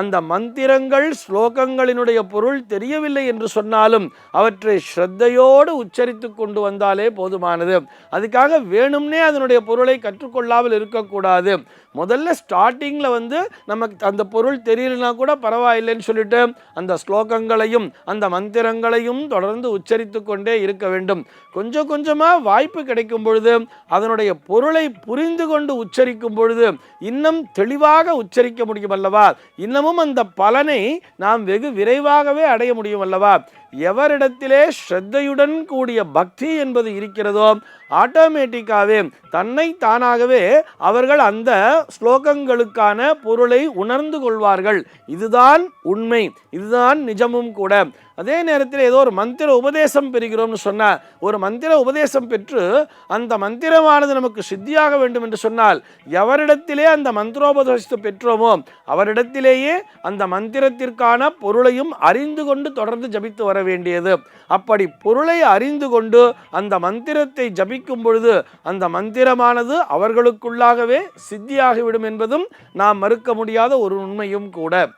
அந்த மந்திரங்கள் ஸ்லோகங்களினுடைய பொருள் தெரியவில்லை என்று சொன்னாலும் அவற்றை ஸ்ரத்தையோடு உச்சரித்து கொண்டு வந்தாலே போதுமானது. அதுக்காக வேணும்னே அதனுடைய பொருளை கற்றுக்கொள்ளாமல் இருக்கக்கூடாது. முதல்ல ஸ்டார்டிங்கில் வந்து நமக்கு அந்த பொருள் தெரியலனா கூட பரவாயில்லைன்னு சொல்லிட்டு அந்த ஸ்லோகங்களையும் அந்த மந்திரங்களையும் தொடர்ந்து உச்சரித்து கொண்டே இருக்க வேண்டும். கொஞ்சம் கொஞ்சமாக வாய்ப்பு கிடைக்கும் பொழுது அதனுடைய பொருளை புரிந்து கொண்டு உச்சரிக்கும் பொழுது இன்னும் தெளிவாக உச்சரிக்க முடியும் அல்லவா? இன்னமும் அந்த பலனை நாம் வெகு விரைவாகவே அடைய முடியும் அல்லவா? எவரிடத்திலே ஸ்ரத்தையுடன் கூடிய பக்தி என்பது இருக்கிறதோ ஆட்டோமேட்டிக்காகவே தன்னை தானாகவே அவர்கள் அந்த ஸ்லோகங்களுக்கான பொருளை உணர்ந்து கொள்வார்கள். இதுதான் உண்மை. இதுதான் நிஜமும் கூட. அதே நேரத்தில் ஏதோ ஒரு மந்திர உபதேசம் பெறுகிறோம்னு சொன்னால் ஒரு மந்திர உபதேசம் பெற்று அந்த மந்திரமானது நமக்கு சித்தியாக வேண்டும் என்று சொன்னால் எவரிடத்திலே அந்த மந்திரோபதேசத்தை பெற்றோமோ அவரிடத்திலேயே அந்த மந்திரத்திற்கான பொருளையும் அறிந்து கொண்டு தொடர்ந்து ஜபித்து வர வேண்டியது. அப்படி பொருளை அறிந்து கொண்டு அந்த மந்திரத்தை ஜபிக்கும் பொழுது அந்த மந்திரமானது அவர்களுக்குள்ளாகவே சித்தியாகிவிடும் என்பதும் நாம் மறுக்க முடியாத ஒரு உண்மையும் கூட.